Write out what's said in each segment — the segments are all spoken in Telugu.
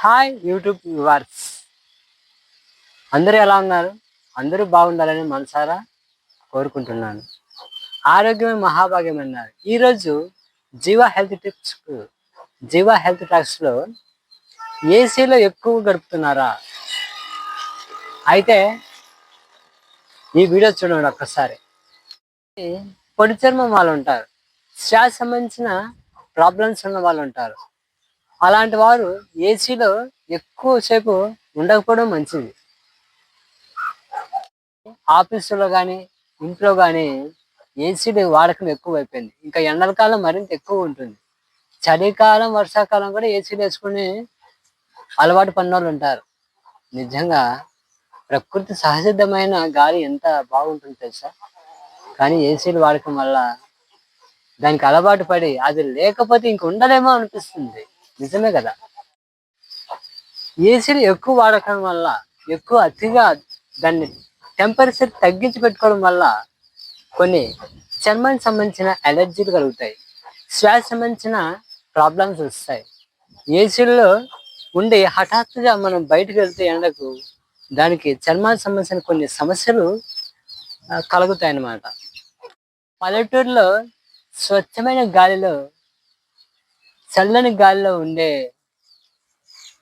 Hi YouTube viewers. అందరూ ఎలా ఉన్నారు? అందరూ బాగుండాలని మనసారా కోరుకుంటున్నాను. ఆరోగ్యమే మహాభాగ్యం అన్నారు. ఈరోజు Jeeva health tips Jeeva health టాక్స్లో ఏసీలో ఎక్కువ గడుపుతున్నారా? అయితే ఈ వీడియో చూడండి ఒక్కసారి. పొడి చర్మం వాళ్ళు ఉంటారు. శ్వాస సంబంధించిన ప్రాబ్లమ్స్ ఉన్న వాళ్ళు ఉంటారు. అలాంటి వారు ఏసీలో ఎక్కువసేపు ఉండకపోవడం మంచిది. ఆఫీసులో కానీ ఇంట్లో కానీ ఏసీలు వాడకం ఎక్కువ అయిపోయింది ఇంకా ఎండల కాలం మరింత ఎక్కువ ఉంటుంది. చలికాలం వర్షాకాలం కూడా ఏసీలు వేసుకుని అలవాటు పడిన ఉంటారు. నిజంగా ప్రకృతి సహసిద్ధమైన గాలి ఎంత బాగుంటుంది తెలుసా? కానీ ఏసీలు వాడకం వల్ల దానికి అలవాటు పడి అది లేకపోతే ఇంక ఉండలేమో అనిపిస్తుంది. నిజమే కదా? ఏసీలు ఎక్కువ వాడకం వల్ల ఎక్కువ అతిగా దాన్ని టెంపరేచర్ తగ్గించి పెట్టుకోవడం వల్ల కొన్ని చర్మానికి సంబంధించిన ఎలర్జీలు కలుగుతాయి. శ్వాస సంబంధించిన ప్రాబ్లమ్స్ వస్తాయి. ఏసీల్లో ఉండి హఠాత్తుగా మనం బయటకు వెళ్తే ఎండకు దానికి చర్మానికి సంబంధించిన కొన్ని సమస్యలు కలుగుతాయి అన్నమాట పల్లెటూరులో స్వచ్ఛమైన గాలిలో చల్లని గాలిలో ఉండే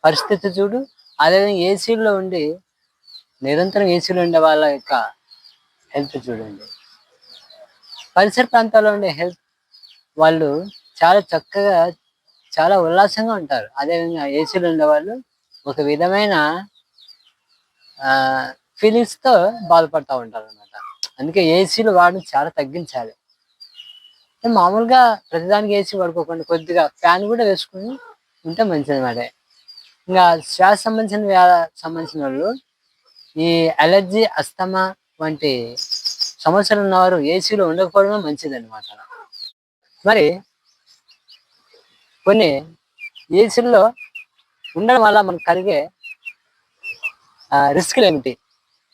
పరిస్థితి చూడు. అదేవిధంగా ఏసీలో ఉండి నిరంతరం ఏసీలో ఉండే వాళ్ళ యొక్క హెల్త్ చూడండి. పరిసర ప్రాంతాల్లో ఉండే హెల్త్ వాళ్ళు చాలా చక్కగా చాలా ఉల్లాసంగా ఉంటారు. అదేవిధంగా ఏసీలో ఉండే వాళ్ళు ఒక విధమైన ఫీలింగ్స్తో ఉంటారు అనమాట అందుకే ఏసీలు వాడడం చాలా తగ్గించాలి. మామూలుగా ప్రతిదానికి ఏసీ పడుకోకుండా. కొద్దిగా ఫ్యాన్ కూడా వేసుకుని ఉంటే మంచిది అన్నమాట. ఇంకా శ్వాస సంబంధించిన వ్యా సంబంధించిన వాళ్ళు ఈ అలర్జీ అస్తమా వంటి సమస్యలు ఉన్నవారు ఏసీలో ఉండకపోవడమే మంచిది అనమాట మరి కొన్ని ఏసీల్లో ఉండడం వల్ల మనకు కలిగే రిస్క్లు ఏమిటి?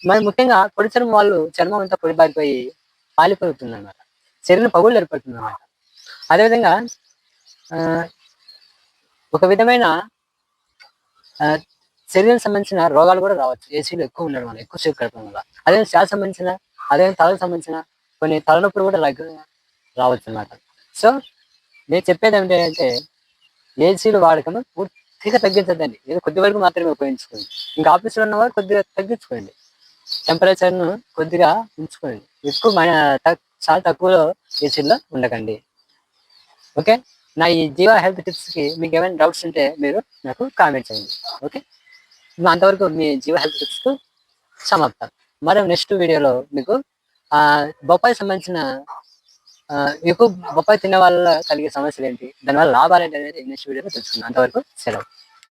మరి ముఖ్యంగా పొడి చర్మం వాళ్ళు చర్మం అంతా పొడిబారిపోయి పాలిపోతుంది అనమాట శరీరం పగుళ్ళు ఏర్పడుతుంది అనమాట అదేవిధంగా ఆ, ఒక విధమైన ఆ, శరీరం సంబంధించిన రోగాలు కూడా రావచ్చు. ఏసీలు ఎక్కువ ఉండడం వల్ల ఎక్కువ సేపు గడపడం వల్ల. అదే శ్వాస సంబంధించిన అదే తలకు సంబంధించిన కొన్ని తలనొప్పులు కూడా రావచ్చు అనమాట సో నేను చెప్పేది ఏంటంటే ఏసీలు వాడకం పూర్తిగా తగ్గించదండి ఏదో కొద్ది వరకు మాత్రమే ఉపయోగించుకోండి. ఇంకా ఆఫీసులో ఉన్నవారు కొద్దిగా తగ్గించుకోండి. టెంపరేచర్ను కొద్దిగా ఉంచుకోండి. ఎక్కువ చాలా తక్కువలో ఏసీల్లో ఉండకండి. ఓకే? నా ఈ జీవా హెల్త్ టిప్స్కి మీకు ఏమైనా డౌట్స్ ఉంటే మీరు నాకు కామెంట్ చేయండి. ఓకే? అంతవరకు మీ జీవ హెల్త్ టిప్స్కు సమాప్తం. మరో నెక్స్ట్ వీడియోలో మీకు ఆ బొప్పాయి సంబంధించిన ఎక్కువ బొప్పాయి తినే వాళ్ళ కలిగే సమస్యలు ఏంటి? దానివల్ల లాభాలు ఏంటి అనేది నెక్స్ట్ వీడియోలో తెలుసుకుందాం. అంతవరకు సెలవు.